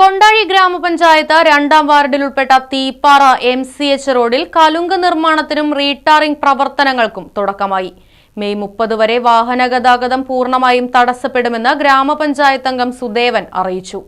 Kondazhy ഗ്രാമപഞ്ചായത്ത് രണ്ടാം വാർഡിൽ ഉൾപ്പെട്ട തീപ്പാറ എം സി എച്ച് റോഡിൽ കലുങ്ക് നിർമ്മാണത്തിനും റീടാറിംഗ് പ്രവർത്തനങ്ങൾക്കും തുടക്കമായി. മെയ് മുപ്പത് വരെ വാഹന ഗതാഗതം പൂർണമായും തടസ്സപ്പെടുമെന്ന് ഗ്രാമപഞ്ചായത്ത് അംഗം സുദേവൻ അറിയിച്ചു.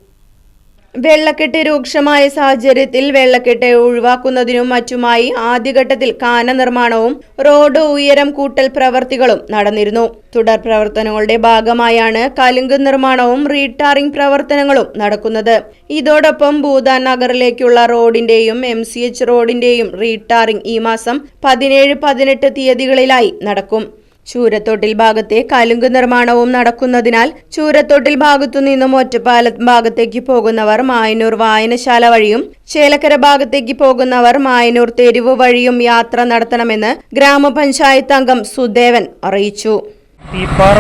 വെള്ളക്കെട്ട് രൂക്ഷമായ സാഹചര്യത്തിൽ വെള്ളക്കെട്ട് ഒഴിവാക്കുന്നതിനും മറ്റുമായി ആദ്യഘട്ടത്തിൽ കാന നിർമ്മാണവും റോഡ് ഉയരം കൂട്ടൽ പ്രവർത്തികളും നടന്നിരുന്നു. തുടർ പ്രവർത്തനങ്ങളുടെ ഭാഗമായാണ് കലുങ്ക് നിർമ്മാണവും റീടാറിംഗ് പ്രവർത്തനങ്ങളും നടക്കുന്നത്. ഇതോടൊപ്പം ഭൂതാൻ നഗറിലേക്കുള്ള റോഡിന്റെയും എം സി എച്ച് റോഡിന്റെയും റീടാറിംഗ് ഈ മാസം പതിനേഴ് പതിനെട്ട് തീയതികളിലായി നടക്കും. ചൂരത്തോട്ടിൽ ഭാഗത്തെ കലുങ്ക് നിർമ്മാണവും നടക്കുന്നതിനാൽ ചൂരത്തോട്ടിൽ ഭാഗത്തു നിന്നും ഒറ്റപ്പാലം ഭാഗത്തേക്ക് പോകുന്നവർ മായനൂർ വായനശാല വഴിയും ചേലക്കര ഭാഗത്തേക്ക് പോകുന്നവർ മായനൂർ തെരുവ് വഴിയും യാത്ര നടത്തണമെന്ന് ഗ്രാമപഞ്ചായത്ത് അംഗം സുദേവൻ അറിയിച്ചു. തീപ്പാറ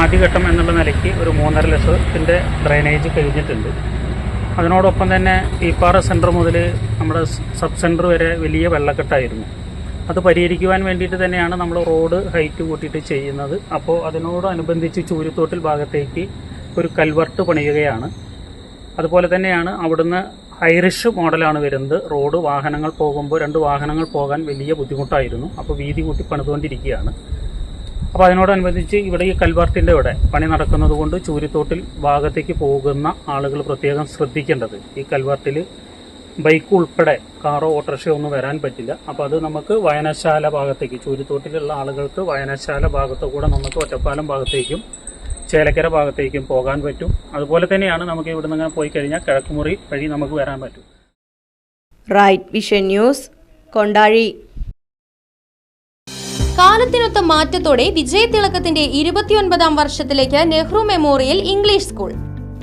ആദ്യഘട്ടം എന്നുള്ള നിലയ്ക്ക് ഒരു മൂന്നര ലക്ഷത്തിന്റെ ഡ്രെയിനേജ് കഴിഞ്ഞിട്ടുണ്ട്. അതിനോടൊപ്പം തന്നെ തീപ്പാറ സെന്റർ മുതൽ നമ്മുടെ സബ് സെന്റർ വരെ വലിയ വെള്ളക്കെട്ടായിരുന്നു. അത് പരിഹരിക്കുവാൻ വേണ്ടിയിട്ട് തന്നെയാണ് നമ്മൾ റോഡ് ഹൈറ്റ് കൂട്ടിയിട്ട് ചെയ്യുന്നത്. അപ്പോൾ അതിനോടനുബന്ധിച്ച് ചൂരുത്തോട്ടിൽ ഭാഗത്തേക്ക് ഒരു കൽവർട്ട് പണിയുകയാണ്. അതുപോലെ തന്നെയാണ് അവിടുന്ന് ഹൈറിഷ് മോഡലാണ് വരുന്നത്. റോഡ് വാഹനങ്ങൾ പോകുമ്പോൾ രണ്ട് വാഹനങ്ങൾ പോകാൻ വലിയ ബുദ്ധിമുട്ടായിരുന്നു. അപ്പോൾ വീതി കൂട്ടി പണിതുകൊണ്ടിരിക്കുകയാണ്. അപ്പോൾ അതിനോടനുബന്ധിച്ച് ഇവിടെ ഈ കൽവർട്ടിന്റെ ഇവിടെ പണി നടക്കുന്നത് കൊണ്ട് ചൂരിത്തോട്ടിൽ ഭാഗത്തേക്ക് പോകുന്ന ആളുകൾ പ്രത്യേകം ശ്രദ്ധിക്കേണ്ടത് ഈ കൽവർട്ടിൽ ബൈക്ക് ഉൾപ്പെടെ കാറോ ഓട്ടോറിക്ഷയോ ഒന്നും വരാൻ പറ്റില്ല. അപ്പോൾ അത് നമുക്ക് വായനശാല ഭാഗത്തേക്ക് ചൂരിത്തോട്ടിലുള്ള ആളുകൾക്ക് വായനശാല ഭാഗത്തു കൂടെ നമുക്ക് ഒറ്റപ്പാലം ഭാഗത്തേക്കും ചേലക്കര ഭാഗത്തേക്കും പോകാൻ പറ്റും. അതുപോലെ തന്നെയാണ് നമുക്ക് ഇവിടെ നിന്ന് പോയി കഴിഞ്ഞാൽ കിഴക്കുമുറി വഴി നമുക്ക് വരാൻ പറ്റും. റൈറ്റ് വിഷൻ ന്യൂസ് കൊണ്ടാഴി കാലത്തിനൊത്ത മാറ്റത്തോടെ വിജയതിളക്കത്തിന്റെ ഇരുപത്തിയൊൻപതാം വർഷത്തിലേക്ക് നെഹ്റു മെമ്മോറിയൽ ഇംഗ്ലീഷ് സ്കൂൾ.